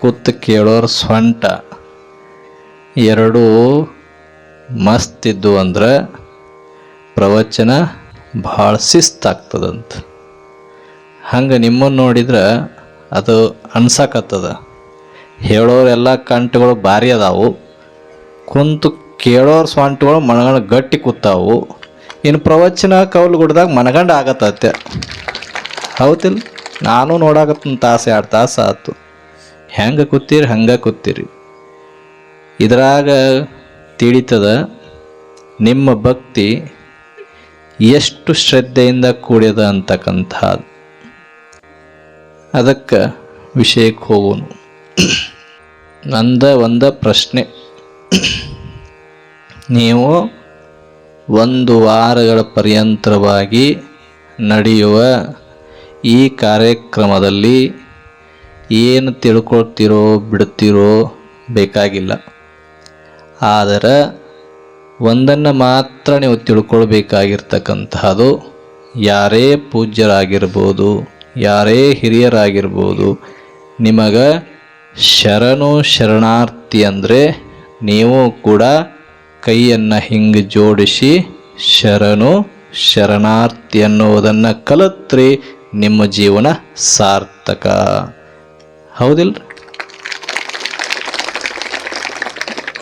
ಕೂತು ಕೇಳೋರ ಸ್ವಂಟ. ಎರಡೂ ಮಸ್ತ್ ಇದ್ದು ಅಂದ್ರೆ ಪ್ರವಚನ ಭಾಳ ಶಿಸ್ತಾಗ್ತದಂತ. ಹಂಗೆ ನಿಮ್ಮನ್ನು ನೋಡಿದ್ರೆ ಅದು ಅನ್ಸಕತ್ತದ. ಹೇಳೋರೆಲ್ಲ ಕಂಠಗಳು ಭಾರಿ ಅದಾವು. ಕುಂತು ಕೇಳೋರ ಸ್ವಂಟಗಳು ಮನಗಂಡು ಗಟ್ಟಿ ಕೂತಾವು. ಇನ್ನು ಪ್ರವಚನ ಕೌಲು ಗುಡ್ದಾಗ ಮನಗಂಡು ಆಗತ್ತತ್ತೆ ಹೌದಿಲ್ಲ ನಾನು ನೋಡಾಕತ್ತ ತಾಸು, ಎರಡು ತಾಸು ಆಯ್ತು ಹೆಂಗೆ ಕೂತೀರಿ, ಹಂಗೆ ಕೂತೀರಿ. ಇದರಾಗ ತಿಳಿತದ, ನಿಮ್ಮ ಭಕ್ತಿ ಎಷ್ಟು ಶ್ರದ್ಧೆಯಿಂದ ಕೂಡಿದ ಅಂತಕ್ಕಂಥ ಅದಕ್ಕೆ ವಿಷಯಕ್ಕೆ ಹೋಗೋನು ನಂದ ಒಂದ ಪ್ರಶ್ನೆ. ನೀವು ಒಂದು ವಾರಗಳ ಪರ್ಯಂತರವಾಗಿ ನಡೆಯುವ ಈ ಕಾರ್ಯಕ್ರಮದಲ್ಲಿ ಏನು ತಿಳ್ಕೊಳ್ತಿರೋ, ಬಿಡ್ತಿರೋ ಬೇಕಾಗಿಲ್ಲ. ಆದರೆ ಒಂದನ್ನು ಮಾತ್ರ ನೀವು ತಿಳ್ಕೊಳ್ಬೇಕಾಗಿರ್ತಕ್ಕಂತಹದು ಯಾರೇ ಪೂಜ್ಯರಾಗಿರ್ಬೋದು, ಯಾರೇ ಹಿರಿಯರಾಗಿರ್ಬೋದು, ನಿಮಗೆ ಶರಣು ಶರಣಾರ್ಥಿ ಅಂದರೆ ನೀವು ಕೂಡ ಕೈಯನ್ನು ಹಿಂಗೆ ಜೋಡಿಸಿ ಶರಣು ಶರಣಾರ್ಥಿ ಅನ್ನುವುದನ್ನು ಕಲತ್ರಿ, ನಿಮ್ಮ ಜೀವನ ಸಾರ್ಥಕ. ಹೌದಿಲ್ಲ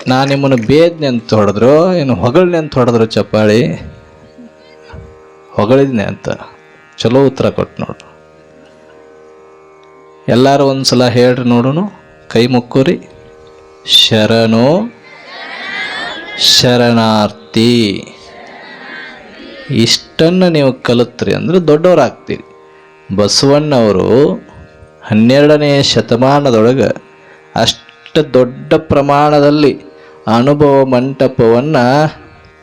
ನಾ ನಿಮ್ಮನ್ನು ಬೇದ್ನೆ ಅಂತ ಹೊಡೆದ್ರು ಏನು ಹೊಗಳನೆ ಅಂತ ಹೊಡೆದ್ರು ಚಪ್ಪಾಳಿ. ಹೊಗಳಿದ್ನೆ ಅಂತ. ಚಲೋ ಉತ್ತರ ಕೊಟ್ಟು ನೋಡು. ಎಲ್ಲರೂ ಒಂದ್ಸಲ ಹೇಳ್ರಿ ನೋಡೋಣ ಕೈ ಮುಕ್ಕೋರಿ. ಶರಣು. ಶರಣಾರ್ಥಿ. ಇಷ್ಟನ್ನು ನೀವು ಕಲಿತ್ರಿ ಅಂದ್ರೆ ದೊಡ್ಡವರಾಗ್ತೀರಿ. ಬಸವಣ್ಣವರು ಹನ್ನೆರಡನೇ ಶತಮಾನದೊಳಗೆ ಅಷ್ಟು ದೊಡ್ಡ ಪ್ರಮಾಣದಲ್ಲಿ ಅನುಭವ ಮಂಟಪವನ್ನು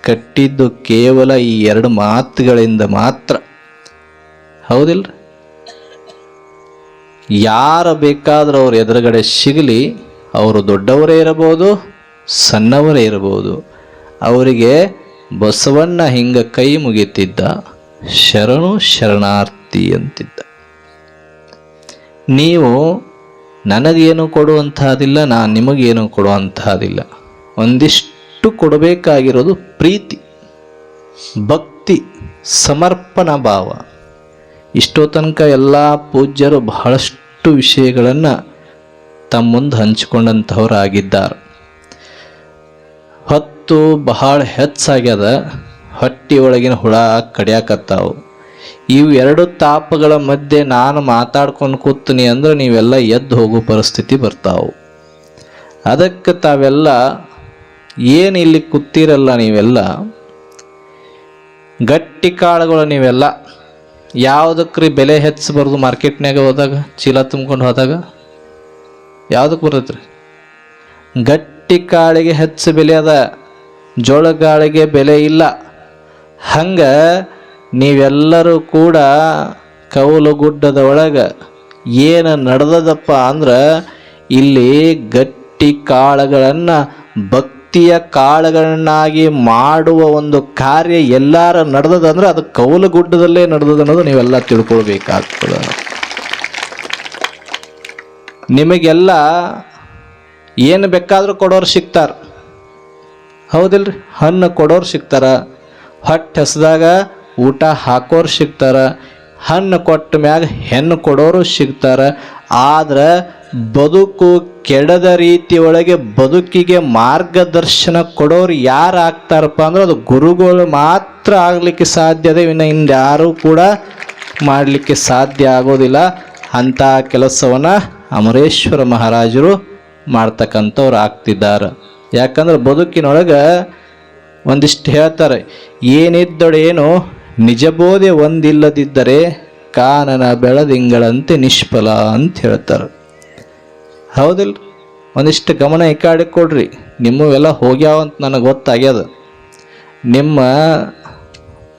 ಕಟ್ಟಿದ್ದು ಕೇವಲ ಈ ಎರಡು ಮಾತುಗಳಿಂದ ಮಾತ್ರ. ಹೌದಿಲ್ಲ ಯಾರ ಬೇಕಾದರೂ ಅವ್ರ ಎದುರುಗಡೆ ಸಿಗಲಿ, ಅವರು ದೊಡ್ಡವರೇ ಇರಬಹುದು, ಸಣ್ಣವರೇ ಇರಬಹುದು. ಅವರಿಗೆ ಬಸವಣ್ಣ ಹಿಂಗ ಕೈ ಮುಗಿತಿದ್ದ, ಶರಣು ಶರಣಾರ್ಥಿ ಅಂತಿದ್ದ. ನೀವು ನನಗೇನು ಕೊಡುವಂತಹದಿಲ್ಲ, ನಾನು ನಿಮಗೇನು ಕೊಡುವಂತಹದಿಲ್ಲ. ಒಂದಿಷ್ಟು ಕೊಡಬೇಕಾಗಿರೋದು ಪ್ರೀತಿ, ಭಕ್ತಿ, ಸಮರ್ಪಣಾ ಭಾವ. ಇಷ್ಟೋ ತನಕ ಎಲ್ಲ ಪೂಜ್ಯರು ಬಹಳಷ್ಟು ವಿಷಯಗಳನ್ನು ತಮ್ಮ ಮುಂದೆ ಹಂಚಿಕೊಂಡಂಥವರಾಗಿದ್ದಾರೆ ಹೊತ್ತು ಬಹಳ ಹೆಚ್ಚಾಗ್ಯದ ಹೊಟ್ಟಿ ಒಳಗಿನ ಹುಳ ಕಡಿಯಾಕತ್ತಾವು. ಇವು ಎರಡು ತಾಪಗಳ ಮಧ್ಯೆ ನಾನು ಮಾತಾಡ್ಕೊಂಡು ಕೂತೀನಿ ಅಂದ್ರೆ ನೀವೆಲ್ಲ ಎದ್ದು ಹೋಗೋ ಪರಿಸ್ಥಿತಿ ಬರ್ತಾವು. ಅದಕ್ಕೆ ತಾವೆಲ್ಲ ಏನು ಇಲ್ಲಿ ಕೂತಿರಲ್ಲ ನೀವೆಲ್ಲ? ಗಟ್ಟಿ ಕಾಳುಗಳು ನೀವೆಲ್ಲ. ಯಾವುದಕ್ಕೆ ಬೆಲೆ ಹೆಚ್ಚಬಾರ್ದು ಮಾರ್ಕೆಟ್ನಾಗ ಹೋದಾಗ? ಚೀಲ ತುಂಬ್ಕೊಂಡು ಹೋದಾಗ? ಯಾವುದಕ್ಕೆ ಬರ್ತೈತ್ರಿ? ಗಟ್ಟಿ ಕಾಳಿಗೆ ಹೆಚ್ಚು ಬೆಲೆ ಅದ, ಜೋಳಗಾಳಿಗೆ ಬೆಲೆ ಇಲ್ಲ. ಹಂಗೆ ನೀವೆಲ್ಲರೂ ಕೂಡ ಕೌಲು ಗುಡ್ಡದ ಒಳಗೆ ಏನು ನಡೆದದಪ್ಪ ಅಂದ್ರೆ ಇಲ್ಲಿ ಗಟ್ಟಿ ಕಾಳುಗಳನ್ನು, ಭಕ್ತಿಯ ಕಾಳುಗಳನ್ನಾಗಿ ಮಾಡುವ ಒಂದು ಕಾರ್ಯ ಎಲ್ಲಾರ ನಡೆದದಂದ್ರೆ ಅದು ಕೌಲು ಗುಡ್ಡದಲ್ಲೇ ನಡೆದದನ್ನೋದು ನೀವೆಲ್ಲ ತಿಳ್ಕೊಳ್ಬೇಕಾಗ್ತದೆ. ನಿಮಗೆಲ್ಲ ಏನು ಬೇಕಾದರೂ ಕೊಡೋರು ಸಿಗ್ತಾರ. ಹೌದಿಲ್ರಿ? ಹಣ್ಣು ಕೊಡೋರು ಸಿಗ್ತಾರ. ಹೊಟ್ಟೆ ಹಸ್ದಾಗ ಊಟ ಹಾಕೋರು ಸಿಗ್ತಾರ, ಹಣ್ಣು ಕೊಟ್ಟ ಮ್ಯಾಗ ಹೆಣ್ಣು ಕೊಡೋರು ಸಿಗ್ತಾರ, ಆದ್ರೆ ಬದುಕು ಕೆಡದ ರೀತಿ ಒಳಗೆ ಬದುಕಿಗೆ ಮಾರ್ಗದರ್ಶನ ಕೊಡೋರು ಯಾರು ಆಗ್ತಾರಪ್ಪ ಅಂದ್ರೆ ಅದು ಗುರುಗಳು ಮಾತ್ರ ಆಗಲಿಕ್ಕೆ ಸಾಧ್ಯ ಇದೆ ಇನ್ನು ಯಾರೂ ಕೂಡ ಮಾಡಲಿಕ್ಕೆ ಸಾಧ್ಯ ಆಗೋದಿಲ್ಲ. ಅಂಥ ಕೆಲಸವನ್ನು ಅಮರೇಶ್ವರ ಮಹಾರಾಜರು ಮಾಡ್ತಕ್ಕಂಥವ್ರು ಆಗ್ತಿದ್ದಾರೆ. ಯಾಕಂದ್ರೆ ಬದುಕಿನೊಳಗೆ ಒಂದಿಷ್ಟು ಹೇಳ್ತಾರೆ ಏನಿದ್ದೊಡೇನು ನಿಜಬೋಧೆ ಒಂದಿಲ್ಲದಿದ್ದರೆ ಕಾನನ ಬೆಳದಿಂಗಳಂತೆ ನಿಷ್ಫಲ ಅಂತ ಹೇಳ್ತಾರೆ. ಹೌದಿಲ್ಲ ಒಂದಿಷ್ಟು ಗಮನ ಈ ಕಡೆ ಕೊಡ್ರಿ. ನಿಮ್ಮವೆಲ್ಲ ಹೋಗ್ಯಾವ ಅಂತ ನನಗೆ ಗೊತ್ತಾಗ್ಯದ. ನಿಮ್ಮ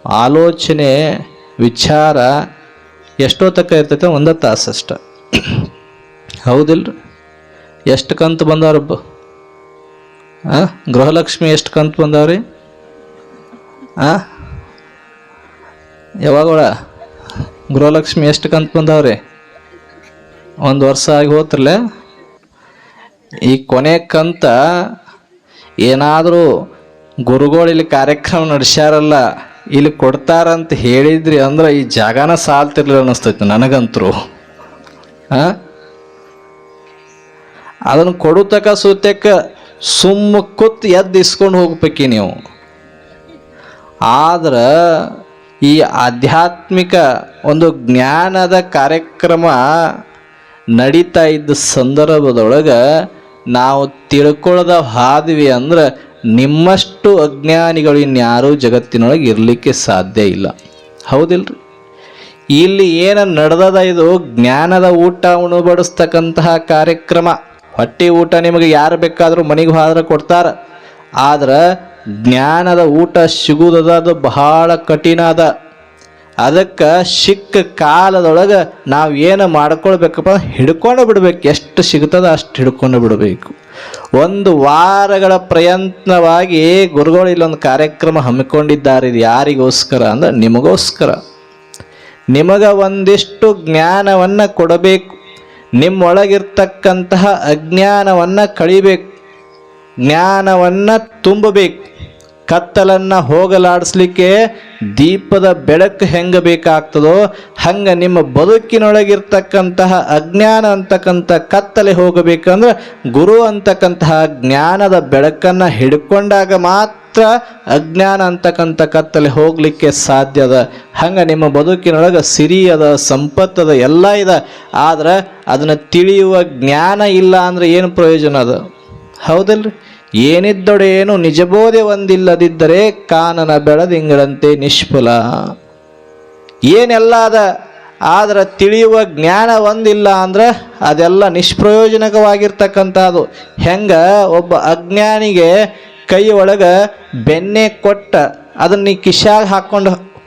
ಆಲೋಚನೆ, ವಿಚಾರ ಎಷ್ಟೋ ತಕ್ಕ ಇರ್ತೈತೆ, ಒಂದ ತಾಸು ಅಷ್ಟ. ಹೌದಿಲ್ರಿ ಎಷ್ಟು ಕಂತು ಬಂದವ್ರಬ್ಬ ಹಾಂ ಗೃಹಲಕ್ಷ್ಮಿ ಎಷ್ಟು ಕಂತು ಬಂದವ್ರಿ? ಆ? ಯಾವಾಗಳ ಗೃಹಲಕ್ಷ್ಮಿ ಎಷ್ಟು ಕಂತು ಬಂದವ್ರಿ? ಒಂದು ವರ್ಷ ಆಗಿ ಹೋತ್ರಲೆ? ಈ ಕೊನೆ ಕಂತ ಏನಾದರೂ ಗುರುಗಳು ಇಲ್ಲಿ ಕಾರ್ಯಕ್ರಮ ನಡೆಸ್ಯಾರಲ್ಲ, ಇಲ್ಲಿ ಕೊಡ್ತಾರಂತ ಹೇಳಿದ್ರಿ ಅಂದ್ರೆ ಈ ಜಾಗನ ಸಾಲ್ತಿರ್ಲಿಲ್ಲ ಅನ್ನಿಸ್ತೈತಿ ನನಗಂತರು. ಆ? ಅದನ್ನು ಕೊಡುತಕ ಸೂತ್ಯಕ್ಕ ಸುಮ್ಮ ಕೂತ್ ಎದ್ದು ಇಸ್ಕೊಂಡು ಹೋಗ್ಬೇಕಿ ನೀವು. ಆದ್ರೆ ಈ ಆಧ್ಯಾತ್ಮಿಕ ಒಂದು ಜ್ಞಾನದ ಕಾರ್ಯಕ್ರಮ ನಡೀತಾ ಇದ್ದ ಸಂದರ್ಭದೊಳಗೆ ನಾವು ತಿಳ್ಕೊಳ್ಳದ ಹಾದ್ವಿ ಅಂದ್ರೆ ನಿಮ್ಮಷ್ಟು ಅಜ್ಞಾನಿಗಳು ಇನ್ಯಾರೂ ಜಗತ್ತಿನೊಳಗೆ ಇರಲಿಕ್ಕೆ ಸಾಧ್ಯ ಇಲ್ಲ. ಹೌದಿಲ್ರಿ? ಇಲ್ಲಿ ಏನು ನಡೆದದ ಇದು ಜ್ಞಾನದ ಊಟ ಉಣಬಡಿಸ್ತಕ್ಕಂತಹ ಕಾರ್ಯಕ್ರಮ. ಹೊಟ್ಟೆ ಊಟ ನಿಮಗೆ ಯಾರು ಬೇಕಾದರೂ ಮನೆಗೆ ಹೋದ್ರೆ ಕೊಡ್ತಾರ. ಆದ್ರೆ ಜ್ಞಾನದ ಊಟ ಸಿಗುವುದದ ಬಹಳ ಕಠಿಣ ಅದ. ಅದಕ್ಕೆ ಸಿಕ್ಕ ಕಾಲದೊಳಗೆ ನಾವು ಏನು ಮಾಡ್ಕೊಳ್ಬೇಕಪ್ಪ ಹಿಡ್ಕೊಂಡು ಬಿಡ್ಬೇಕು. ಎಷ್ಟು ಸಿಗ್ತದ ಅಷ್ಟು ಹಿಡ್ಕೊಂಡು ಬಿಡಬೇಕು. ಒಂದು ವಾರಗಳ ಪ್ರಯತ್ನವಾಗಿ ಗುರುಗಳು ಇಲ್ಲೊಂದು ಕಾರ್ಯಕ್ರಮ ಹಮ್ಮಿಕೊಂಡಿದ್ದಾರೆ. ಇದು ಯಾರಿಗೋಸ್ಕರ ಅಂದ್ರೆ ನಿಮಗೋಸ್ಕರ. ನಿಮಗೆ ಒಂದಿಷ್ಟು ಜ್ಞಾನವನ್ನು ಕೊಡಬೇಕು. ನಿಮ್ಮೊಳಗಿರ್ತಕ್ಕಂತಹ ಅಜ್ಞಾನವನ್ನು ಕಳಿಬೇಕು. ಜ್ಞಾನವನ್ನು ತುಂಬಬೇಕು. ಕತ್ತಲನ್ನು ಹೋಗಲಾಡಿಸ್ಲಿಕ್ಕೆ ದೀಪದ ಬೆಳಕು ಹೆಂಗೆ ಬೇಕಾಗ್ತದೋ, ಹಂಗೆ ನಿಮ್ಮ ಬದುಕಿನೊಳಗಿರ್ತಕ್ಕಂತಹ ಅಜ್ಞಾನ ಅಂತಕ್ಕಂಥ ಕತ್ತಲೆ ಹೋಗಬೇಕಂದ್ರೆ ಗುರು ಅಂತಕ್ಕಂತಹ ಜ್ಞಾನದ ಬೆಳಕನ್ನು ಹಿಡ್ಕೊಂಡಾಗ ಮಾತ್ರ ಅಜ್ಞಾನ ಅಂತಕ್ಕಂಥ ಕತ್ತಲೆ ಹೋಗಲಿಕ್ಕೆ ಸಾಧ್ಯದ ಹಂಗೆ ನಿಮ್ಮ ಬದುಕಿನೊಳಗೆ ಸಿರಿ ಅದ ಸಂಪತ್ತದ ಎಲ್ಲ ಇದೆ. ಆದ್ರೆ ಅದನ್ನು ತಿಳಿಯುವ ಜ್ಞಾನ ಇಲ್ಲ ಅಂದ್ರೆ ಏನು ಪ್ರಯೋಜನ ಅದ? ಹೌದಲ್ರಿ? ಏನಿದ್ದೊಡೇನು ನಿಜಬೋಧೆ ಒಂದಿಲ್ಲದಿದ್ದರೆ ಕಾನನ ಬೆಳದಿಂಗಳಂತೆ ನಿಷ್ಫಲ. ಏನೆಲ್ಲಾದ ಆದ್ರೆ ತಿಳಿಯುವ ಜ್ಞಾನ ಒಂದಿಲ್ಲ ಅಂದ್ರೆ ಅದೆಲ್ಲ ನಿಷ್ಪ್ರಯೋಜನಕವಾಗಿರ್ತಕ್ಕಂಥದ್ದು. ಹೆಂಗ ಒಬ್ಬ ಅಜ್ಞಾನಿಗೆ ಕೈ ಒಳಗೆ ಬೆನ್ನೆ ಕೊಟ್ಟ, ಅದನ್ನ ನೀ ಕಿಶಾಗ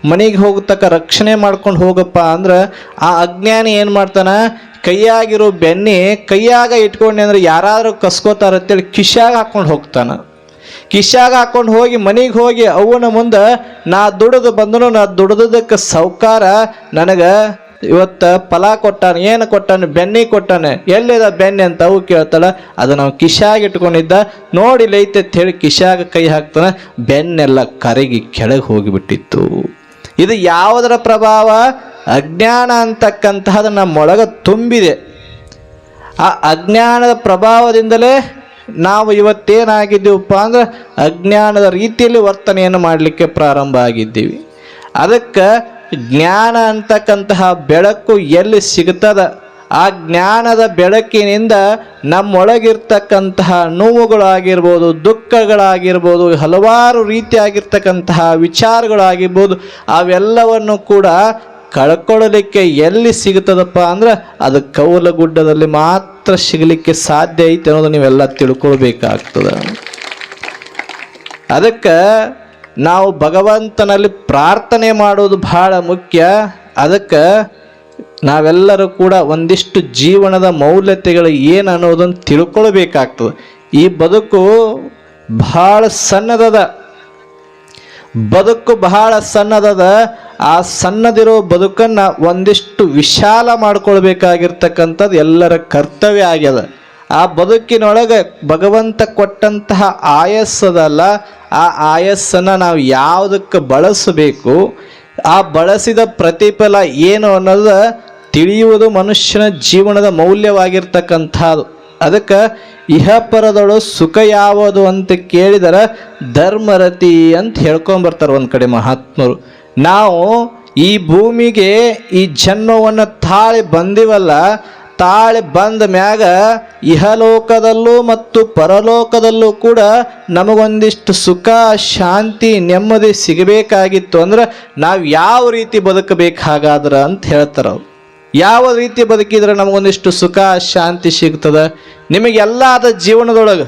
ಮನೆಗೆ ಹೋಗತಕ್ಕ ರಕ್ಷಣೆ ಮಾಡ್ಕೊಂಡು ಹೋಗಪ್ಪ ಅಂದ್ರೆ ಆ ಅಜ್ಞಾನಿ ಏನು ಮಾಡ್ತಾನೆ? ಕೈಯಾಗಿರೋ ಬೆನ್ನಿ ಕೈಯಾಗ ಇಟ್ಕೊಂಡೆ ಅಂದ್ರೆ ಯಾರಾದರೂ ಕಸ್ಕೋತಾರ ಅಂತೇಳಿ ಕಿಶಾಗ ಹಾಕ್ಕೊಂಡು ಹೋಗ್ತಾನೆ. ಕಿಶಾಗ ಹಾಕ್ಕೊಂಡು ಹೋಗಿ ಮನೆಗೆ ಹೋಗಿ ಅವನ ಮುಂದೆ ನಾ ದುಡಿದು ಬಂದನು, ನಾ ದುಡಿದಕ್ಕೆ ಸೌಕಾರ ನನಗೆ ಇವತ್ತು ಫಲ ಕೊಟ್ಟಾನೆ, ಏನು ಕೊಟ್ಟಾನೆ? ಬೆನ್ನಿ ಕೊಟ್ಟಾನೆ. ಎಲ್ಲಿದ ಬೆನ್ನೆ ಅಂತ ಅವು ಕೇಳ್ತಾಳ, ಅದು ನಾವು ಕಿಶಾಗ ಇಟ್ಕೊಂಡಿದ್ದ. ನೋಡಿ ಲೈತೆ ಅಂತ ಹೇಳಿ ಕಿಶಾಗ ಕೈ ಹಾಕ್ತಾನೆ, ಬೆನ್ನೆಲ್ಲ ಕರಗಿ ಕೆಳಗೆ ಹೋಗಿಬಿಟ್ಟಿತ್ತು. ಇದು ಯಾವುದರ ಪ್ರಭಾವ? ಅಜ್ಞಾನ ಅಂತಕ್ಕಂತಹದ್ದು ನಮ್ಮೊಳಗೆ ತುಂಬಿದೆ. ಆ ಅಜ್ಞಾನದ ಪ್ರಭಾವದಿಂದಲೇ ನಾವು ಇವತ್ತೇನಾಗಿದ್ದೀವಪ್ಪ ಅಂದ್ರೆ ಅಜ್ಞಾನದ ರೀತಿಯಲ್ಲಿ ವರ್ತನೆಯನ್ನು ಮಾಡಲಿಕ್ಕೆ ಪ್ರಾರಂಭ ಆಗಿದ್ದೀವಿ. ಅದಕ್ಕೆ ಜ್ಞಾನ ಅಂತಕ್ಕಂತಹ ಬೆಳಕು ಎಲ್ಲಿ ಸಿಗ್ತದ ಆ ಜ್ಞಾನದ ಬೆಳಕಿನಿಂದ ನಮ್ಮೊಳಗಿರ್ತಕ್ಕಂತಹ ನೋವುಗಳಾಗಿರ್ಬೋದು, ದುಃಖಗಳಾಗಿರ್ಬೋದು, ಹಲವಾರು ರೀತಿಯಾಗಿರ್ತಕ್ಕಂತಹ ವಿಚಾರಗಳಾಗಿರ್ಬೋದು, ಅವೆಲ್ಲವನ್ನು ಕೂಡ ಕಳ್ಕೊಳ್ಳಲಿಕ್ಕೆ ಎಲ್ಲಿ ಸಿಗುತ್ತದಪ್ಪ ಅಂದ್ರೆ ಅದು ಕೌಲ ಗುಡ್ಡದಲ್ಲಿ ಮಾತ್ರ ಸಿಗಲಿಕ್ಕೆ ಸಾಧ್ಯ ಐತೆ ಅನ್ನೋದು ನೀವೆಲ್ಲ ತಿಳ್ಕೊಳ್ಬೇಕಾಗ್ತದೆ. ಅದಕ್ಕೆ ನಾವು ಭಗವಂತನಲ್ಲಿ ಪ್ರಾರ್ಥನೆ ಮಾಡೋದು ಬಹಳ ಮುಖ್ಯ. ಅದಕ್ಕೆ ನಾವೆಲ್ಲರೂ ಕೂಡ ಒಂದಿಷ್ಟು ಜೀವನದ ಮೌಲ್ಯತೆಗಳು ಏನು ಅನ್ನೋದನ್ನು ತಿಳ್ಕೊಳ್ಬೇಕಾಗ್ತದೆ. ಈ ಬದುಕು ಬಹಳ ಸಣ್ಣದದ, ಬದುಕು ಬಹಳ ಸಣ್ಣದದ, ಆ ಸಣ್ಣದಿರೋ ಬದುಕನ್ನು ಒಂದಿಷ್ಟು ವಿಶಾಲ ಮಾಡ್ಕೊಳ್ಬೇಕಾಗಿರ್ತಕ್ಕಂಥದ್ದು ಎಲ್ಲರ ಕರ್ತವ್ಯ ಆಗ್ಯದ. ಆ ಬದುಕಿನೊಳಗೆ ಭಗವಂತ ಕೊಟ್ಟಂತಹ ಆಯಸ್ಸದಲ್ಲ, ಆ ಆಯಸ್ಸನ್ನು ನಾವು ಯಾವುದಕ್ಕೆ ಬಳಸಬೇಕು ಆ ಬಳಸಿದ ಪ್ರತಿಫಲ ಏನು ಅನ್ನೋದು ತಿಳಿಯುವುದು ಮನುಷ್ಯನ ಜೀವನದ ಮೌಲ್ಯವಾಗಿರ್ತಕ್ಕಂಥದ್ದು. ಅದಕ್ಕೆ ಇಹಪರದಳು ಸುಖ ಯಾವುದು ಅಂತ ಕೇಳಿದರೆ ಧರ್ಮರತಿ ಅಂತ ಹೇಳ್ಕೊಂಬರ್ತಾರೆ ಒಂದು ಕಡೆ ಮಹಾತ್ಮರು. ನಾವು ಈ ಭೂಮಿಗೆ ಈ ಜನ್ಮವನ್ನು ತಾಳಿ ಬಂದಿವಲ್ಲ ತಾಳಿ ಬಂದ ಮ್ಯಾಗ ಇಹಲೋಕದಲ್ಲೂ ಮತ್ತು ಪರಲೋಕದಲ್ಲೂ ಕೂಡ ನಮಗೊಂದಿಷ್ಟು ಸುಖ, ಶಾಂತಿ, ನೆಮ್ಮದಿ ಸಿಗಬೇಕಾಗಿತ್ತು ಅಂದ್ರೆ ನಾವು ಯಾವ ರೀತಿ ಬದುಕಬೇಕು ಹಾಗಾದ್ರೆ ಅಂತ ಹೇಳ್ತಾರೆ ಅವ್ರು. ಯಾವ ರೀತಿ ಬದುಕಿದ್ರೆ ನಮಗೊಂದಿಷ್ಟು ಸುಖ, ಶಾಂತಿ ಸಿಗ್ತದೆ? ನಿಮಗೆಲ್ಲ ಅದ ಜೀವನದೊಳಗೆ,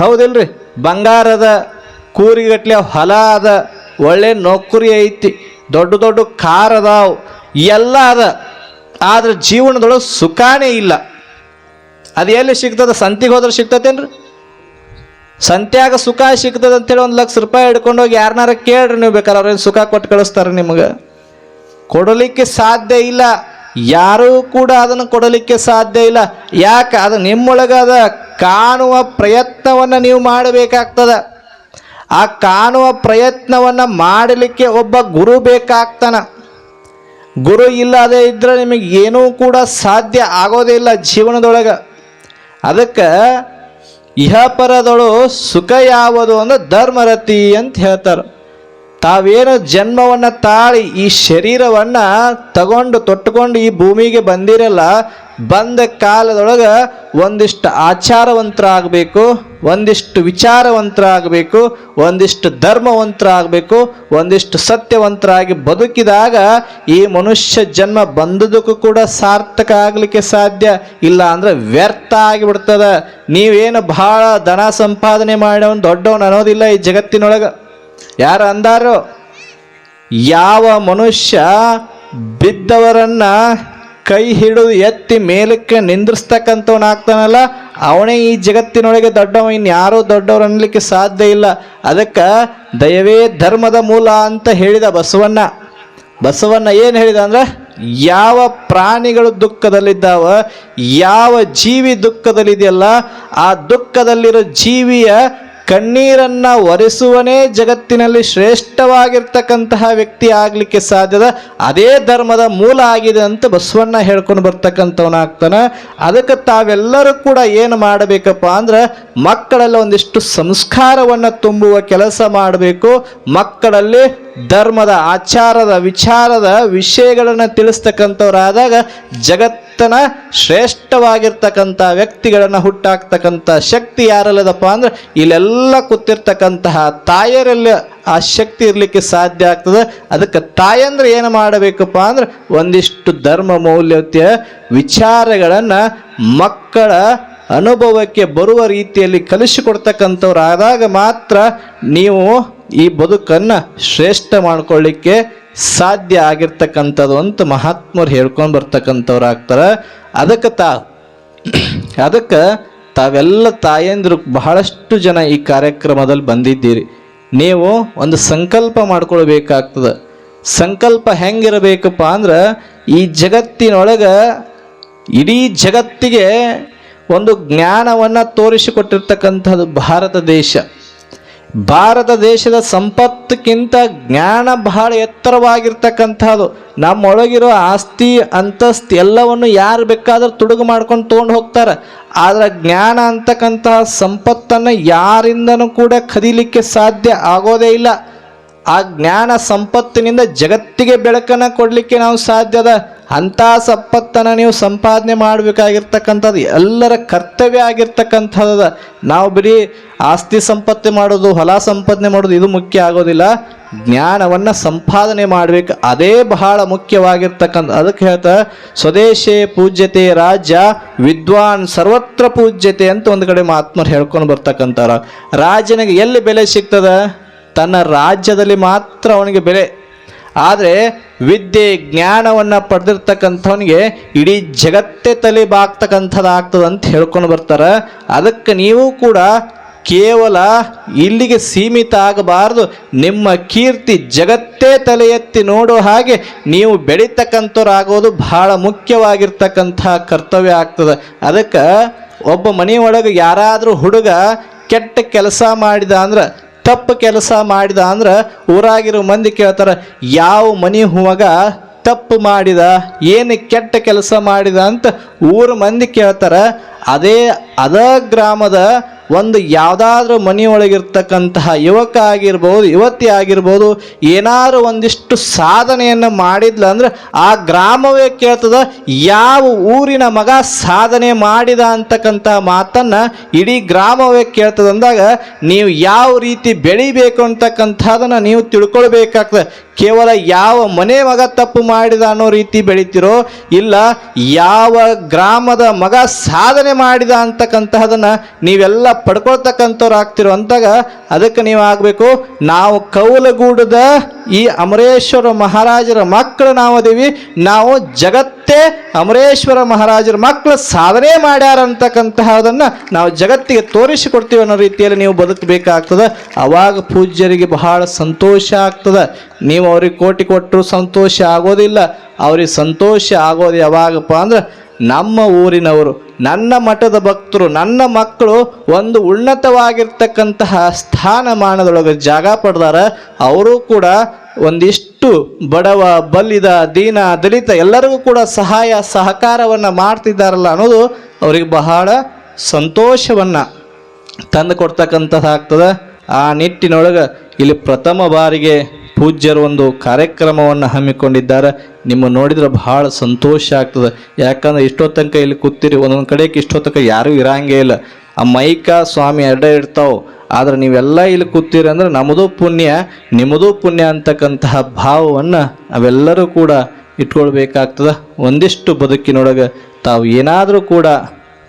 ಹೌದಿಲ್ರಿ? ಬಂಗಾರದ ಕೂರಿಗಟ್ಲೆ ಹೊಲ ಅದ, ಒಳ್ಳೆ ನೌಕರಿ ಐತಿ, ದೊಡ್ಡ ದೊಡ್ಡ ಕಾರ್ ಅದಾವು, ಎಲ್ಲ ಅದ. ಆದ್ರೆ ಜೀವನದೊಳಗೆ ಸುಖಾನೇ ಇಲ್ಲ. ಅದು ಎಲ್ಲಿ ಸಿಗ್ತದ? ಸಂತಿಗೆ ಹೋದ್ರೆ ಸಿಗ್ತತೇನ್ರಿ ಸಂತ್ಯಾಗ ಸುಖ ಸಿಗ್ತದೆ ಅಂತೇಳಿ ಒಂದು ಲಕ್ಷ ರೂಪಾಯಿ ಹಿಡ್ಕೊಂಡು ಹೋಗಿ ಯಾರನ್ನಾರ ಕೇಳ್ರಿ ನೀವು ಬೇಕಾದ್ರೆ ಅವ್ರೇನು ಸುಖ ಕೊಟ್ಟು ಕಳಿಸ್ತಾರೆ ನಿಮಗೆ. ಕೊಡಲಿಕ್ಕೆ ಸಾಧ್ಯ ಇಲ್ಲ. ಯಾರೂ ಕೂಡ ಅದನ್ನು ಕೊಡಲಿಕ್ಕೆ ಸಾಧ್ಯ ಇಲ್ಲ. ಯಾಕೆ? ಅದು ನಿಮ್ಮೊಳಗಾದ ಕಾಣುವ ಪ್ರಯತ್ನವನ್ನು ನೀವು ಮಾಡಬೇಕಾಗ್ತದ. ಆ ಕಾಣುವ ಪ್ರಯತ್ನವನ್ನು ಮಾಡಲಿಕ್ಕೆ ಒಬ್ಬ ಗುರು ಬೇಕಾಗ್ತಾನ. ಗುರು ಇಲ್ಲದೆ ಇದ್ರೆ ನಿಮಗೆ ಏನೂ ಕೂಡ ಸಾಧ್ಯ ಆಗೋದಿಲ್ಲ ಜೀವನದೊಳಗೆ. ಅದಕ್ಕೆ ಇಹಪರದಳು ಸುಖ ಯಾವುದು ಅಂದ್ರೆ ಧರ್ಮರತಿ ಅಂತ ಹೇಳ್ತಾರೆ. ತಾವೇನು ಜನ್ಮವನ್ನು ತಾಳಿ ಈ ಶರೀರವನ್ನು ತಗೊಂಡು ತೊಟ್ಟುಕೊಂಡು ಈ ಭೂಮಿಗೆ ಬಂದಿರಲ್ಲ, ಬಂದ ಕಾಲದೊಳಗೆ ಒಂದಿಷ್ಟು ಆಚಾರವಂತರಾಗಬೇಕು, ಒಂದಿಷ್ಟು ವಿಚಾರವಂತರಾಗಬೇಕು, ಒಂದಿಷ್ಟು ಧರ್ಮವಂತರಾಗಬೇಕು, ಒಂದಿಷ್ಟು ಸತ್ಯವಂತರಾಗಿ ಬದುಕಿದಾಗ ಈ ಮನುಷ್ಯ ಜನ್ಮ ಬಂದದಕ್ಕೂ ಕೂಡ ಸಾರ್ಥಕ ಆಗಲಿಕ್ಕೆ ಸಾಧ್ಯ. ಇಲ್ಲ ಅಂದರೆ ವ್ಯರ್ಥ ಆಗಿಬಿಡ್ತದೆ. ನೀವೇನು ಭಾಳ ಧನ ಸಂಪಾದನೆ ಮಾಡೋನು ದೊಡ್ಡವನು ಅನ್ನೋದಿಲ್ಲ ಈ ಜಗತ್ತಿನೊಳಗೆ. ಯಾರು ಅಂದಾರು? ಯಾವ ಮನುಷ್ಯ ಬಿದ್ದವರನ್ನ ಕೈ ಹಿಡಿದು ಎತ್ತಿ ಮೇಲಕ್ಕೆ ನಿಂದ್ರಿಸ್ತಕ್ಕಂಥವನಾಗ್ತಾನಲ್ಲ, ಅವನೇ ಈ ಜಗತ್ತಿನೊಳಗೆ ದೊಡ್ಡವ, ಇನ್ಯಾರೂ ದೊಡ್ಡವ್ರು ಅನ್ನಲಿಕ್ಕೆ ಸಾಧ್ಯ ಇಲ್ಲ. ಅದಕ್ಕೆ ದಯವೇ ಧರ್ಮದ ಮೂಲ ಅಂತ ಹೇಳಿದ ಬಸವಣ್ಣ. ಬಸವಣ್ಣ ಏನು ಹೇಳಿದ ಅಂದ್ರೆ, ಯಾವ ಪ್ರಾಣಿಗಳು ದುಃಖದಲ್ಲಿದ್ದಾವ, ಯಾವ ಜೀವಿ ದುಃಖದಲ್ಲಿದೆಯಲ್ಲ, ಆ ದುಃಖದಲ್ಲಿರೋ ಜೀವಿಯ ಕಣ್ಣೀರನ್ನ ಒರೆಸುವನೇ ಜಗತ್ತಿನಲ್ಲಿ ಶ್ರೇಷ್ಠವಾಗಿರ್ತಕ್ಕಂತಹ ವ್ಯಕ್ತಿ ಆಗಲಿಕ್ಕೆ ಸಾಧ್ಯದ ಅದೇ ಧರ್ಮದ ಮೂಲ ಆಗಿದೆ ಅಂತ ಬಸವಣ್ಣ ಹೇಳ್ಕೊಂಡು ಬರ್ತಕ್ಕಂಥವನಾಗ್ತಾನೆ. ಅದಕ್ಕೆ ತಾವೆಲ್ಲರೂ ಕೂಡ ಏನು ಮಾಡಬೇಕಪ್ಪ ಅಂದ್ರೆ ಮಕ್ಕಳಲ್ಲಿ ಒಂದಿಷ್ಟು ಸಂಸ್ಕಾರವನ್ನು ತುಂಬುವ ಕೆಲಸ ಮಾಡಬೇಕು. ಮಕ್ಕಳಲ್ಲಿ ಧರ್ಮದ ಆಚಾರದ ವಿಚಾರದ ವಿಷಯಗಳನ್ನು ತಿಳಿಸ್ತಕ್ಕಂಥವ್ರಾದಾಗ ಜಗತ್ತನ ಶ್ರೇಷ್ಠವಾಗಿರ್ತಕ್ಕಂಥ ವ್ಯಕ್ತಿಗಳನ್ನು ಹುಟ್ಟಾಕ್ತಕ್ಕಂಥ ಶಕ್ತಿ ಯಾರಲ್ಲದಪ್ಪ ಅಂದ್ರೆ ಇಲ್ಲೆಲ್ಲ ಕೂತಿರ್ತಕ್ಕಂತಹ ತಾಯರಲ್ಲಿ ಆ ಶಕ್ತಿ ಇರಲಿಕ್ಕೆ ಸಾಧ್ಯ ಆಗ್ತದೆ. ಅದಕ್ಕೆ ತಾಯಂದ್ರೆ ಏನು ಮಾಡಬೇಕಪ್ಪ ಅಂದ್ರೆ ಒಂದಿಷ್ಟು ಧರ್ಮ ಮೌಲ್ಯತೆಯ ವಿಚಾರಗಳನ್ನು ಮಕ್ಕಳ ಅನುಭವಕ್ಕೆ ಬರುವ ರೀತಿಯಲ್ಲಿ ಕಲಿಸಿಕೊಡ್ತಕ್ಕಂಥವ್ರಾದಾಗ ಮಾತ್ರ ನೀವು ಈ ಬದುಕನ್ನು ಶ್ರೇಷ್ಠ ಮಾಡ್ಕೊಳ್ಳಿಕ್ಕೆ ಸಾಧ್ಯ ಆಗಿರ್ತಕ್ಕಂಥದ್ದು ಅಂತ ಮಹಾತ್ಮರು ಹೇಳ್ಕೊಂಡು ಬರ್ತಕ್ಕಂಥವ್ರು ಆಗ್ತಾರೆ ಅದಕ್ಕೆ ತಾ, ಅದಕ್ಕೆ ತಾವೆಲ್ಲ ತಾಯಂದ್ರು ಬಹಳಷ್ಟು ಜನ ಈ ಕಾರ್ಯಕ್ರಮದಲ್ಲಿ ಬಂದಿದ್ದೀರಿ. ನೀವು ಒಂದು ಸಂಕಲ್ಪ ಮಾಡ್ಕೊಳ್ಬೇಕಾಗ್ತದೆ. ಸಂಕಲ್ಪ ಹೆಂಗಿರಬೇಕಪ್ಪ ಅಂದ್ರೆ ಈ ಜಗತ್ತಿನೊಳಗೆ ಇಡೀ ಜಗತ್ತಿಗೆ ಒಂದು ಜ್ಞಾನವನ್ನು ತೋರಿಸಿಕೊಟ್ಟಿರ್ತಕ್ಕಂಥದ್ದು ಭಾರತ ದೇಶ. ಭಾರತ ದೇಶದ ಸಂಪತ್ತಕ್ಕಿಂತ ಜ್ಞಾನ ಬಹಳ ಎತ್ತರವಾಗಿರ್ತಕ್ಕಂಥದ್ದು. ನಮ್ಮೊಳಗಿರೋ ಆಸ್ತಿ, ಅಂತಸ್ತು ಎಲ್ಲವನ್ನು ಯಾರು ಬೇಕಾದರೂ ತುಡುಗು ಮಾಡ್ಕೊಂಡು ತೊಗೊಂಡು ಹೋಗ್ತಾರೆ. ಆದರೆ ಜ್ಞಾನ ಅಂತಕ್ಕಂತಹ ಸಂಪತ್ತನ್ನು ಯಾರಿಂದನೂ ಕೂಡ ಕದೀಲಿಕ್ಕೆ ಸಾಧ್ಯ ಆಗೋದೇ ಇಲ್ಲ. ಆ ಜ್ಞಾನ ಸಂಪತ್ತಿನಿಂದ ಜಗತ್ತಿಗೆ ಬೆಳಕನ್ನು ಕೊಡಲಿಕ್ಕೆ ನಾವು ಸಾಧ್ಯದ ಅಂಥ ಸಂಪತ್ತನ್ನು ನೀವು ಸಂಪಾದನೆ ಮಾಡಬೇಕಾಗಿರ್ತಕ್ಕಂಥದ್ದು, ಎಲ್ಲರ ಕರ್ತವ್ಯ ಆಗಿರ್ತಕ್ಕಂಥದ್ದು ನಾವು ಬರೀ ಆಸ್ತಿ ಸಂಪತ್ತಿ ಮಾಡೋದು, ಹೊಲ ಸಂಪಾದನೆ ಮಾಡೋದು, ಇದು ಮುಖ್ಯ ಆಗೋದಿಲ್ಲ. ಜ್ಞಾನವನ್ನು ಸಂಪಾದನೆ ಮಾಡಬೇಕು, ಅದೇ ಬಹಳ ಮುಖ್ಯವಾಗಿರ್ತಕ್ಕಂಥ. ಅದಕ್ಕೆ ಹೇಳ್ತಾ, ಸ್ವದೇಶೇ ಪೂಜ್ಯತೆ ರಾಜ್ಯ, ವಿದ್ವಾನ್ ಸರ್ವತ್ರ ಪೂಜ್ಯತೆ ಅಂತ ಒಂದು ಕಡೆ ಮಹಾತ್ಮರು ಹೇಳ್ಕೊಂಡು ಬರ್ತಕ್ಕಂಥವ್ರು. ರಾಜನಿಗೆ ಎಲ್ಲಿ ಬೆಲೆ ಸಿಗ್ತದ? ತನ್ನ ರಾಜ್ಯದಲ್ಲಿ ಮಾತ್ರ ಅವನಿಗೆ ಬೆಲೆ. ಆದರೆ ವಿದ್ಯೆ ಜ್ಞಾನವನ್ನು ಪಡೆದಿರ್ತಕ್ಕಂಥವನಿಗೆ ಇಡೀ ಜಗತ್ತೇ ತಲೆ ಬಾಗ್ತಕ್ಕಂಥದ್ದು ಆಗ್ತದೆ ಅಂತ ಹೇಳ್ಕೊಂಡು ಬರ್ತಾರೆ. ಅದಕ್ಕೆ ನೀವು ಕೂಡ ಕೇವಲ ಇಲ್ಲಿಗೆ ಸೀಮಿತ ಆಗಬಾರದು. ನಿಮ್ಮ ಕೀರ್ತಿ ಜಗತ್ತೇ ತಲೆ ಎತ್ತಿ ನೋಡೋ ಹಾಗೆ ನೀವು ಬೆಳೀತಕ್ಕಂಥವ್ರಾಗೋದು ಬಹಳ ಮುಖ್ಯವಾಗಿರ್ತಕ್ಕಂಥ ಕರ್ತವ್ಯ ಆಗ್ತದೆ. ಅದಕ್ಕೆ ಒಬ್ಬ ಮನೆಯೊಳಗೆ ಯಾರಾದರೂ ಹುಡುಗ ಕೆಟ್ಟ ಕೆಲಸ ಮಾಡಿದ ಅಂದ್ರೆ ತಪ್ಪು ಕೆಲಸ ಮಾಡಿದ ಅಂದ್ರೆ ಊರಾಗಿರೋ ಮಂದಿ ಕೇಳ್ತಾರೆ, ಯಾವ ಮನೆ ಹೂವಾಗ ತಪ್ಪು ಮಾಡಿದ, ಏನು ಕೆಟ್ಟ ಕೆಲಸ ಮಾಡಿದ? ಅಂತ ಊರ ಮಂದಿ ಕೇಳ್ತಾರೆ ಅದೇ, ಅದ ಗ್ರಾಮದ ಒಂದು ಯಾವುದಾದ್ರೂ ಮನೆಯೊಳಗಿರ್ತಕ್ಕಂತಹ ಯುವಕ ಆಗಿರ್ಬೋದು, ಯುವತಿ ಆಗಿರ್ಬೋದು, ಏನಾದ್ರು ಒಂದಿಷ್ಟು ಸಾಧನೆಯನ್ನು ಮಾಡಿದ್ಲ ಅಂದ್ರೆ ಆ ಗ್ರಾಮವೇ ಕೇಳ್ತದ, ಯಾವ ಊರಿನ ಮಗ ಸಾಧನೆ ಮಾಡಿದ ಅಂತಕ್ಕಂಥ ಮಾತನ್ನು ಇಡೀ ಗ್ರಾಮವೇ ಕೇಳ್ತದ ಅಂದಾಗ, ನೀವು ಯಾವ ರೀತಿ ಬೆಳಿಬೇಕು ಅಂತಕ್ಕಂಥದನ್ನು ನೀವು ತಿಳ್ಕೊಳ್ಬೇಕಾಗ್ತದೆ. ಕೇವಲ ಯಾವ ಮನೆ ಮಗ ತಪ್ಪು ಮಾಡಿದ ಅನ್ನೋ ರೀತಿ ಬೆಳಿತಿರೋ, ಇಲ್ಲ ಯಾವ ಗ್ರಾಮದ ಮಗ ಸಾಧನೆ ಮಾಡಿದ ಅಂತಕ್ಕಂತಹದನ್ನ ನೀವೆಲ್ಲ ಪಡ್ಕೊಳ್ತಕ್ಕಂಥವ್ರು ಆಗ್ತಿರೋ ಅಂತಾಗ ಅದಕ್ಕೆ ನೀವು ಆಗಬೇಕು. ನಾವು ಕೌಲಗೂಡದ ಈ ಅಮರೇಶ್ವರ ಮಹಾರಾಜರ ಮಕ್ಕಳು ನಾವು ಅದೀವಿ ನಾವು ಜಗತ್ತೇ ಅಮರೇಶ್ವರ ಮಹಾರಾಜರ ಮಕ್ಕಳು ಸಾಧನೆ ಮಾಡ್ಯಾರ ಅಂತಕ್ಕಂತಹದನ್ನು ನಾವು ಜಗತ್ತಿಗೆ ತೋರಿಸಿಕೊಡ್ತೀವಿ ಅನ್ನೋ ರೀತಿಯಲ್ಲಿ ನೀವು ಬದುಕಬೇಕಾಗ್ತದೆ. ಅವಾಗ ಪೂಜ್ಯರಿಗೆ ಬಹಳ ಸಂತೋಷ ಆಗ್ತದೆ. ನೀವು ಅವ್ರಿಗೆ ಕೋಟಿ ಕೊಟ್ಟರು ಸಂತೋಷ ಆಗೋದಿಲ್ಲ. ಅವ್ರಿಗೆ ಸಂತೋಷ ಆಗೋದು ಯಾವಾಗಪ್ಪ ಅಂದ್ರೆ ನಮ್ಮ ಊರಿನವರು. ನನ್ನ ಮಠದ ಭಕ್ತರು, ನನ್ನ ಮಕ್ಕಳು ಒಂದು ಉನ್ನತವಾಗಿರ್ತಕ್ಕಂತಹ ಸ್ಥಾನಮಾನದೊಳಗೆ ಜಾಗ ಪಡೆದಾರ, ಅವರು ಕೂಡ ಒಂದಿಷ್ಟು ಬಡವ, ಬಲ್ಲಿದ, ದೀನ, ದಲಿತ ಎಲ್ಲರಿಗೂ ಕೂಡ ಸಹಾಯ, ಸಹಕಾರವನ್ನು ಮಾಡ್ತಿದ್ದಾರಲ್ಲ ಅನ್ನೋದು ಅವರಿಗೆ ಬಹಳ ಸಂತೋಷವನ್ನು ತಂದು ಕೊಡ್ತಕ್ಕಂಥದ್ದಾಗ್ತದೆ ಆ ನಿಟ್ಟಿನೊಳಗೆ ಇಲ್ಲಿ ಪ್ರಥಮ ಬಾರಿಗೆ ಪೂಜ್ಯರು ಒಂದು ಕಾರ್ಯಕ್ರಮವನ್ನು ಹಮ್ಮಿಕೊಂಡಿದ್ದಾರೆ. ನಿಮ್ಮ ನೋಡಿದ್ರೆ ಬಹಳ ಸಂತೋಷ ಆಗ್ತದೆ. ಯಾಕಂದ್ರೆ ಇಷ್ಟೋ ತನಕ ಇಲ್ಲಿ ಕೂತಿರಿ, ಒಂದೊಂದು ಕಡೆಗೆ ಇಷ್ಟೋ ತನಕ ಯಾರೂ ಇರಂಗೇ ಇಲ್ಲ. ಆ ಮೈಕ ಸ್ವಾಮಿ ಎರಡೇ ಇರ್ತಾವೆ ಆದ್ರೆ ನೀವೆಲ್ಲ ಇಲ್ಲಿ ಕೂತೀರಿ ಅಂದ್ರೆ ನಮ್ಮದು ಪುಣ್ಯ ನಿಮ್ಮದು ಪುಣ್ಯ ಅಂತಕ್ಕಂತಹ ಭಾವವನ್ನು ಅವೆಲ್ಲರೂ ಕೂಡ ಇಟ್ಕೊಳ್ಬೇಕಾಗ್ತದೆ. ಒಂದಿಷ್ಟು ಬದುಕಿನೊಳಗೆ ತಾವು ಏನಾದರೂ ಕೂಡ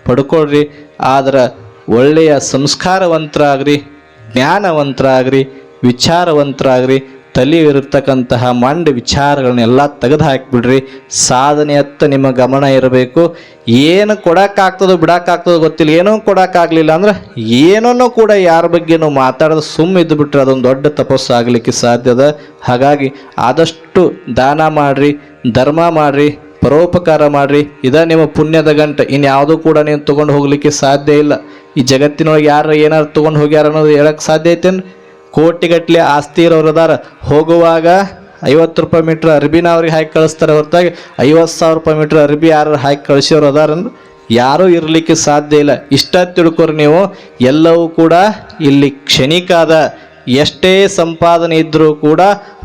ಪಡ್ಕೊಳ್ರಿ. ಆದ್ರೆ ಒಳ್ಳೆಯ ಸಂಸ್ಕಾರವಂತರಾಗ್ರಿ. ಜ್ಞಾನವಂತರಾಗ್ರಿ, ವಿಚಾರವಂತರಾಗ್ರಿ ತಲೆ ಇರತಕ್ಕಂತಹ ಮಂಡ ವಿಚಾರಗಳನ್ನೆಲ್ಲ ತೆಗೆದು ಹಾಕಿಬಿಡ್ರಿ ಸಾಧನೆಯತ್ತ ನಿಮ್ಮ ಗಮನ ಇರಬೇಕು. ಏನು ಕೊಡೋಕ್ಕಾಗ್ತದೋ ಬಿಡೋಕ್ಕಾಗ್ತದೋ ಗೊತ್ತಿಲ್ಲ, ಏನೂ ಕೊಡೋಕ್ಕಾಗಲಿಲ್ಲ ಅಂದ್ರೆ ಏನನ್ನೂ ಕೂಡ ಯಾರ ಬಗ್ಗೆನೂ ಮಾತಾಡೋದು ಸುಮ್ಮ ಇದ್ದುಬಿಟ್ರೆ ಅದೊಂದು ದೊಡ್ಡ ತಪಸ್ಸು ಆಗಲಿಕ್ಕೆ ಸಾಧ್ಯದ ಹಾಗಾಗಿ ಆದಷ್ಟು ದಾನ ಮಾಡಿರಿ, ಧರ್ಮ ಮಾಡಿರಿ, ಪರೋಪಕಾರ ಮಾಡಿರಿ. ಇದ ನಿಮ್ಮ ಪುಣ್ಯದ ಗಂಟೆ. ಇನ್ಯಾವುದೂ ಕೂಡ ನೀವು ತೊಗೊಂಡು ಹೋಗಲಿಕ್ಕೆ ಸಾಧ್ಯ ಇಲ್ಲ. ಈ ಜಗತ್ತಿನೊಳಗೆ ಯಾರು ಏನಾರು ತೊಗೊಂಡು ಹೋಗ್ಯಾರ ಅನ್ನೋದು ಹೇಳಕ್ಕೆ ಸಾಧ್ಯ ಐತೇನು ಕೋಟಿಗಟ್ಟಲೆ ಆಸ್ತಿ ಇರೋರು ಅದಾರ. ಹೋಗುವಾಗ ಐವತ್ತು ರೂಪಾಯಿ ಮೀಟ್ರ್ ಅರ್ಬಿನ ಅವ್ರಿಗೆ ಹಾಕಿ ಕಳಿಸ್ತಾರೆ ಹೊರತಾಗಿ ಐವತ್ತು ಸಾವಿರ ರೂಪಾಯಿ ಮೀಟ್ರ್ ಅರ್ಬಿ ಯಾರು ಹಾಕಿ ಕಳಿಸೋರು ಅದಾರಂದ್ರೆ ಯಾರೂ ಇರಲಿಕ್ಕೆ ಸಾಧ್ಯ ಇಲ್ಲ. ಇಷ್ಟ ತಿಳ್ಕೊರಿ ನೀವು, ಎಲ್ಲವೂ ಕೂಡ ಇಲ್ಲಿ ಕ್ಷಣಿಕಾದ ಎಷ್ಟೇ ಸಂಪಾದನೆ ಇದ್ದರೂ ಕೂಡ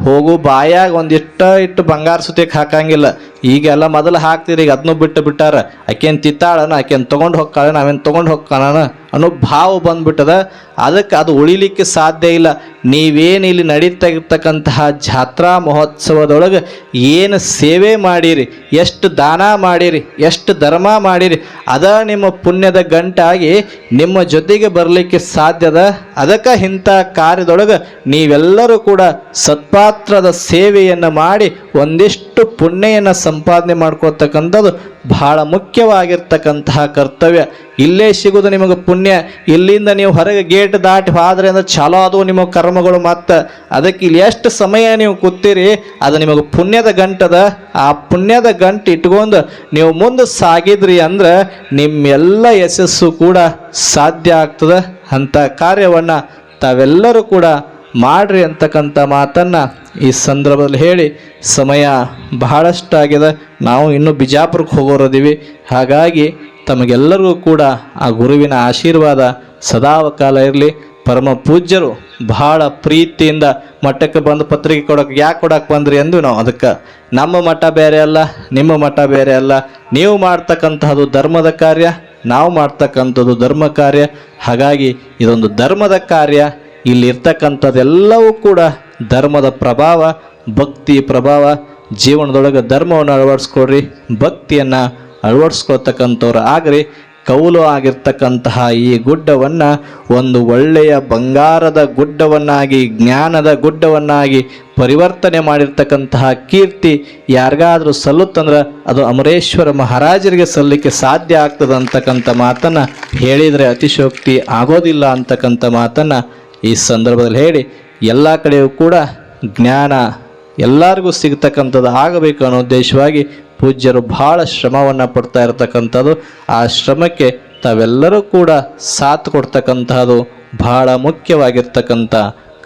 ಹೋಗು ಬಾಯಾಗ ಒಂದಿಷ್ಟ ಇಟ್ಟು ಬಂಗಾರ ಸುತ್ತಿಗೆ ಹಾಕಂಗಿಲ್ಲ. ಈಗೆಲ್ಲ ಮೊದಲು ಹಾಕ್ತೀರಿ, ಈಗ ಅದನ್ನೂ ಬಿಟ್ಟು ಬಿಟ್ಟಾರ. ಆಕೇನು ತಿತ್ತಾಳನ, ಆಕೇನು ತೊಗೊಂಡು ಹೋಗ್ತಾಳೆ ನಾವೇನ್ ತೊಗೊಂಡು ಹೋಗ್ತಾನ ಅನ್ನೋ ಭಾವ ಬಂದ್ಬಿಟ್ಟದ. ಅದಕ್ಕೆ ಅದು ಉಳಿಲಿಕ್ಕೆ ಸಾಧ್ಯ ಇಲ್ಲ. ನೀವೇನು ಇಲ್ಲಿ ನಡೀತಾ ಇರ್ತಕ್ಕಂತಹ ಜಾತ್ರಾ ಮಹೋತ್ಸವದೊಳಗೆ ಏನು ಸೇವೆ ಮಾಡಿರಿ, ಎಷ್ಟು ದಾನ ಮಾಡಿರಿ, ಎಷ್ಟು ಧರ್ಮ ಮಾಡಿರಿ, ಅದ ನಿಮ್ಮ ಪುಣ್ಯದ ಗಂಟಾಗಿ ನಿಮ್ಮ ಜೊತೆಗೆ ಬರಲಿಕ್ಕೆ ಸಾಧ್ಯದ? ಅದಕ್ಕೆ ಇಂಥ ಕಾರ್ಯದೊಳಗೆ ನೀವೆಲ್ಲರೂ ಕೂಡ ಸತ್ಪಾತ್ರದ ಸೇವೆಯನ್ನು ಮಾಡಿ ಒಂದಿಷ್ಟು ಪುಣ್ಯವನ್ನು ಸಂಪಾದನೆ ಮಾಡ್ಕೊಳ್ತಕ್ಕಂಥದ್ದು ಬಹಳ ಮುಖ್ಯವಾಗಿರ್ತಕ್ಕಂತಹ ಕರ್ತವ್ಯ. ಇಲ್ಲೇ ಸಿಗೋದು ನಿಮಗೆ ಪುಣ್ಯ. ಇಲ್ಲಿಂದ ನೀವು ಹೊರಗೆ ಗೇಟ್ ದಾಟಿ ಹೋದ್ರೆ ಅಂದ್ರೆ ಚಲೋ ಅದು ನಿಮ್ಮ ಕರ್ಮಗಳು ಮತ್ತು. ಅದಕ್ಕೆ ಇಲ್ಲಿ ಎಷ್ಟು ಸಮಯ ನೀವು ಕೂತೀರಿ, ಅದು ನಿಮಗೆ ಪುಣ್ಯದ ಗಂಟದ. ಆ ಪುಣ್ಯದ ಗಂಟು ಇಟ್ಕೊಂಡು ನೀವು ಮುಂದೆ ಸಾಗಿದ್ರಿ ಅಂದ್ರೆ ನಿಮ್ಮೆಲ್ಲ ಯಶಸ್ಸು ಕೂಡ ಸಾಧ್ಯ ಆಗ್ತದೆ. ಅಂಥ ಕಾರ್ಯವನ್ನು ತಾವೆಲ್ಲರೂ ಕೂಡ ಮಾಡ್ರಿ ಅಂತಕ್ಕಂಥ ಮಾತನ್ನು ಈ ಸಂದರ್ಭದಲ್ಲಿ ಹೇಳಿ ಸಮಯ ಬಹಳಷ್ಟಾಗಿದೆ. ನಾವು ಇನ್ನೂ ಬಿಜಾಪುರಕ್ಕೆ ಹೋಗೋರದೀವಿ. ಹಾಗಾಗಿ ತಮಗೆಲ್ಲರಿಗೂ ಕೂಡ ಆ ಗುರುವಿನ ಆಶೀರ್ವಾದ ಸದಾವಕಾಲ ಇರಲಿ. ಪರಮ ಪೂಜ್ಯರು ಬಹಳ ಪ್ರೀತಿಯಿಂದ ಮಠಕ್ಕೆ ಬಂದು ಪತ್ರಿಕೆ ಕೊಡೋಕೆ ಯಾಕೆ ಕೊಡೋಕೆ ಬಂದ್ರಿ ಎಂದು ನಾವು ಅದಕ್ಕೆ ನಮ್ಮ ಮಠ ಬೇರೆ ಅಲ್ಲ, ನಿಮ್ಮ ಮಠ ಬೇರೆ ಅಲ್ಲ. ನೀವು ಮಾಡ್ತಕ್ಕಂತಹದ್ದು ಧರ್ಮದ ಕಾರ್ಯ, ನಾವು ಮಾಡ್ತಕ್ಕಂಥದ್ದು ಧರ್ಮ ಕಾರ್ಯ. ಹಾಗಾಗಿ ಇದೊಂದು ಧರ್ಮದ ಕಾರ್ಯ. ಇಲ್ಲಿ ಇರ್ತಕ್ಕಂಥದ್ದೆಲ್ಲವೂ ಕೂಡ ಧರ್ಮದ ಪ್ರಭಾವ, ಭಕ್ತಿ ಪ್ರಭಾವ, ಜೀವನದೊಳಗೆ ಧರ್ಮವನ್ನು ಅಳವಡಿಸ್ಕೊಡ್ರಿ, ಭಕ್ತಿಯನ್ನು ಅಳವಡಿಸ್ಕೊಳ್ತಕ್ಕಂಥವ್ರು ಆಗ್ರಿ. ಕೌಲು ಆಗಿರ್ತಕ್ಕಂತಹ ಈ ಗುಡ್ಡವನ್ನು ಒಂದು ಒಳ್ಳೆಯ ಬಂಗಾರದ ಗುಡ್ಡವನ್ನಾಗಿ, ಜ್ಞಾನದ ಗುಡ್ಡವನ್ನಾಗಿ ಪರಿವರ್ತನೆ ಮಾಡಿರ್ತಕ್ಕಂತಹ ಕೀರ್ತಿ ಯಾರಿಗಾದರೂ ಸಲ್ಲುತ್ತಂದ್ರೆ ಅದು ಅಮರೇಶ್ವರ ಮಹಾರಾಜರಿಗೆ ಸಲ್ಲಿಕ್ಕೆ ಸಾಧ್ಯ ಆಗ್ತದೆ ಅಂತಕ್ಕಂಥ ಮಾತನ್ನು ಹೇಳಿದರೆ ಅತಿಶೋಕ್ತಿ ಆಗೋದಿಲ್ಲ ಅಂತಕ್ಕಂಥ ಮಾತನ್ನು ಈ ಸಂದರ್ಭದಲ್ಲಿ ಹೇಳಿ, ಎಲ್ಲ ಕಡೆಯೂ ಕೂಡ ಜ್ಞಾನ ಎಲ್ಲರಿಗೂ ಸಿಗ್ತಕ್ಕಂಥದ್ದು ಆಗಬೇಕು ಅನ್ನೋ ಉದ್ದೇಶವಾಗಿ ಪೂಜ್ಯರು ಬಹಳ ಶ್ರಮವನ್ನು ಪಡ್ತಾ ಇರತಕ್ಕಂಥದ್ದು. ಆ ಶ್ರಮಕ್ಕೆ ತಾವೆಲ್ಲರೂ ಕೂಡ ಸಾಥ್ ಕೊಡ್ತಕ್ಕಂತಹದು ಬಹಳ ಮುಖ್ಯವಾಗಿರ್ತಕ್ಕಂಥ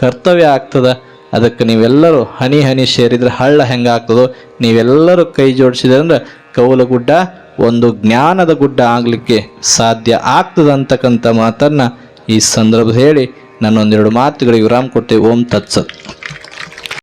ಕರ್ತವ್ಯ ಆಗ್ತದೆ. ಅದಕ್ಕೆ ನೀವೆಲ್ಲರೂ ಹನಿ ಹನಿ ಸೇರಿದರೆ ಹಳ್ಳ ಹೆಂಗಾಗ್ತದೋ ನೀವೆಲ್ಲರೂ ಕೈ ಜೋಡಿಸಿದ್ರೆ ಅಂದ್ರೆ ಕೌಲಗುಡ್ಡ ಒಂದು ಜ್ಞಾನದ ಗುಡ್ಡ ಆಗಲಿಕ್ಕೆ ಸಾಧ್ಯ ಆಗ್ತದೆ ಅಂತಕ್ಕಂಥ ಮಾತನ್ನು ಈ ಸಂದರ್ಭ ಹೇಳಿ ನನ್ನೊಂದೆರಡು ಮಾತುಗಳಿಗೆ ವಿರಾಮ ಕೊಟ್ಟೆ ಓಂ ತತ್ಸತ್.